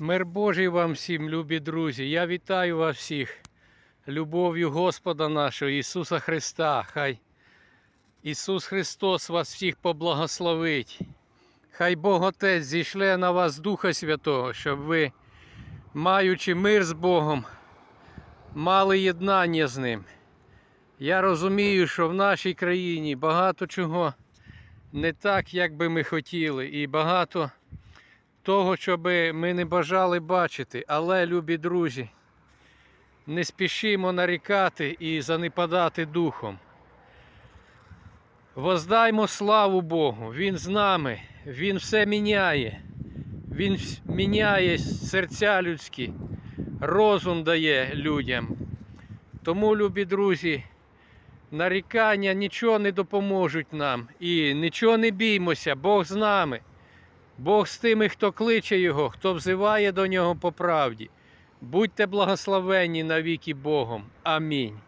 Мир Божий вам всім, любі друзі. Я вітаю вас всіх любов'ю Господа нашого Ісуса Христа. Хай Ісус Христос вас всіх поблагословить. Хай Бог Отець зійшле на вас Духа Святого, щоб ви, маючи мир з Богом, мали єднання з Ним. Я розумію, що в нашій країні багато чого не так, як би ми хотіли, і багато того, що би ми не бажали бачити. Але, любі друзі, не спішимо нарікати і занепадати духом. Воздаймо славу Богу, Він з нами, Він все міняє, Він міняє серця людські, розум дає людям. Тому, любі друзі, нарікання нічого не допоможуть нам і нічого не біймося, Бог з нами. Бог з тими, хто кличе Його, хто взиває до нього по правді. Будьте благословенні навіки Богом. Амінь.